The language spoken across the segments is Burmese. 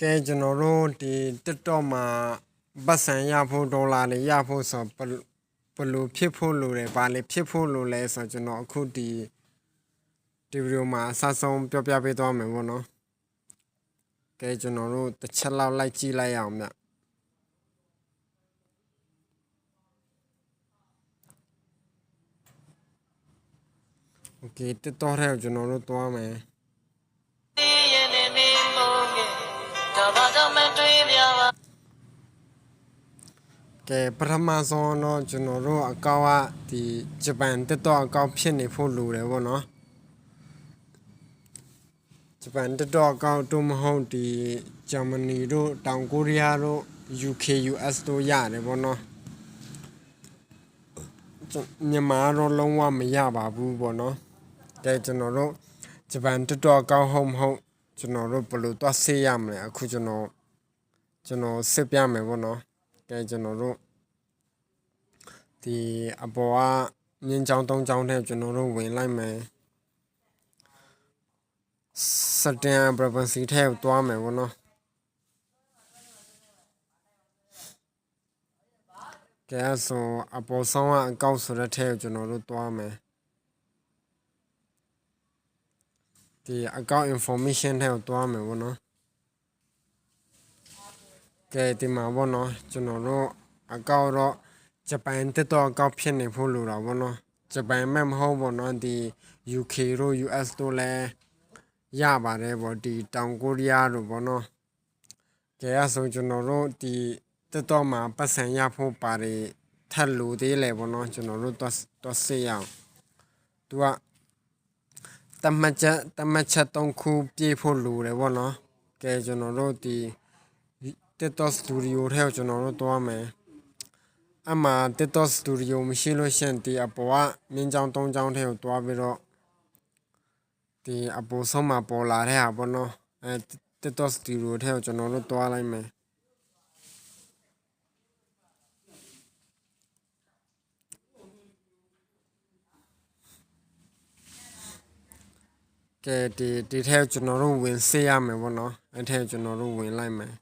ကဲကျွန်တော်တို့ဒီ TikTok မှာပတ်စံရဖို့ဒေါ်လာတွေရဖို့ဆိုဘယ်လိုဘယ်လိုဖြစ်ဖို့လိုတယ်ဘာလဲဖြစ်ဖို့လိုလဲဆိုတော့ကျွန်တော်အခုဒီဒီဗီဒီယိုမှာအဆဆုံးပြောပြပေးသွားမယ်ပေါ့နော်ကဲကျွန်တော်တို့တစ်ချက်လောက်လိုက်ကြည့်လိုက်ရအောင်ဗျโอเค TikTok ထဲကိုကျွန်တော်တို့သွားမယ် ကဲပထမဆုံးတော့ကျွန်တော်တို့အကောင့်ကဒီဂျပန်တက်တော့အကောင့်ဖြစ်နေဖို့လိုတယ်ပေါ့နော်ဂျပန်တက်တော့အကောင့်တို့မဟုတ်ဒီဂျာမနီတို့တောင်ကိုရီးယားတို့ UK US တို့ရတယ်ပေါ့နော်ကျွန်မြန်မာတော့လုံးဝမရပါဘူးပေါ့နော်ကဲကျွန်တော်တို့ဂျပန်တက်တော့အကောင့်ဟုတ်မဟုတ်ကျွန်တော်တို့ဘယ်လိုသွားဆေးရမလဲအခုကျွန်တော်ကျွန်တော်စစ်ပြမယ်ပေါ့နော် ကဲကျွန်တော်တို့ဒီအပေါ်ကမြင်းချောင်းသုံးချောင်းထဲကျွန်တော်တို့ဝင်လိုက်မယ်စတန် privacy ထဲကိုတွားမယ်ဗောနော်ကဲဆိုအပေါ်ဆောင်ကအကောက်ဆိုတဲ့ထဲကိုကျွန်တော်တို့တွားမယ်ဒီအကောက် information ထဲကိုတွားမယ်ဗောနော် ကဲဒီမှာပေါ့နော်ကျွန်တော်တို့အကောက်တော့ဂျပန်တက်တော့အကောက်ဖြစ်နေဖို့လိုတာပေါ့နော်ဂျပန်မဲ့မဟုတ်ပေါ့နော်ဒီ UK တို့ US တို့လည်းရပါတယ်ပေါ့ဒီတောင်ကိုရီးယားတို့ပေါ့နော်ကဲအဲ့ဆိုကျွန်တော်တို့ဒီတက်တော့မှာပတ်စံရဖို့ပါတယ်ထက်လို့သေးလေပေါ့နော်ကျွန်တော်တို့တော့တော့စေးရအောင်သူကတမတ်ချက်တမတ်ချက်၃ခုပြေးဖို့လိုတယ်ပေါ့နော်ကဲကျွန်တော်တို့ဒီ TikTok Studio ထဲကိုကျွန်တော်တို့သွားမယ်အမှ TikTok Studio မရှိလို့ရှရင်ဒီအပေါ်ကမြင်းချောင်း၃ချောင်းထဲကိုသွားပြီးတော့ဒီအပေါ်ဆုံးမှာပေါ်လာတဲ့ဟာပေါ့နော်အဲ TikTok Studio ထဲကိုကျွန်တော်တို့သွားလိုက်မယ်ကဲဒီဒီထဲကိုကျွန်တော်တို့ဝင်စေးရမယ်ပေါ့နော်အဲထဲကိုကျွန်တော်တို့ဝင်လိုက်မယ်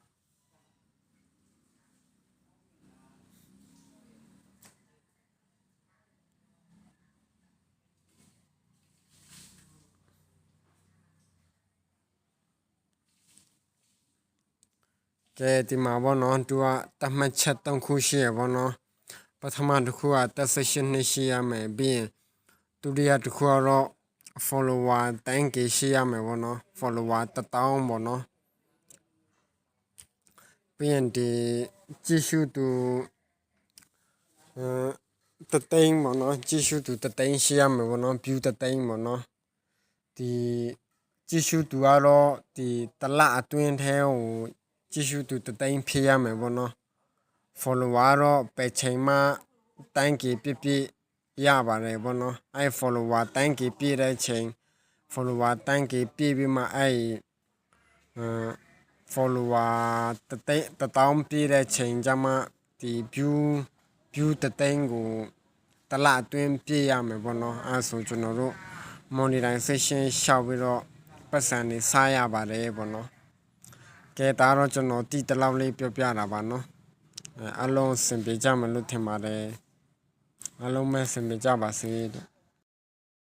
ကဲဒီမှာပေါ့နော်သူကတတ်မှတ်ချက်၃ခုရှိရပေါ့နော်ပထမတစ်ခုကတက်ဆက်ရှင်နှစ်ရှိရမယ်ပြီးရင်ဒုတိယတစ်ခုကတော့ follower 10k ရှိရမယ်ပေါ့နော် follower 1000ပေါ့နော်ပြီးရင်ဒီကြည့်ရှုသူအဲတသိန်းပေါ့နော်ကြည့်ရှုသူတသိန်းရှိရမယ်ပေါ့နော် view တသိန်းပေါ့နော်ဒီကြည့်ရှုသူကတော့ဒီတလအတွင်းထဲကို ကြည့်ရှုသူတသိန်းဖြစ်ရမယ်ပေါ့နော် follower တော့ပဲချိန်မှတန်းကြီးပြပြရပါတယ်ပေါ့နော်အဲ follower တန်းကြီးပြည့်တဲ့ချိန် follower တန်းကြီးပြည့်ပြီးမှအဲအဲ follower တသိန်းတတောင်းပြည့်တဲ့ချိန်ကျမှဒီ view view တသိန်းကိုတလအတွင်းပြည့်ရမယ်ပေါ့နော်အဲဆိုကျွန်တော်တို့ monetization ရှောက်ပြီးတော့ပတ်စံနေစားရပါတယ်ပေါ့နော် ကဲဒါတော့ကျွန်တော်တီတလောက်လေးပြောပြတာပါနော်အဲအလုံးစင်ပြေကြမလို့ထင်ပါတယ်အလုံးမဲ့စင်ပြေကြပါစေတဲ့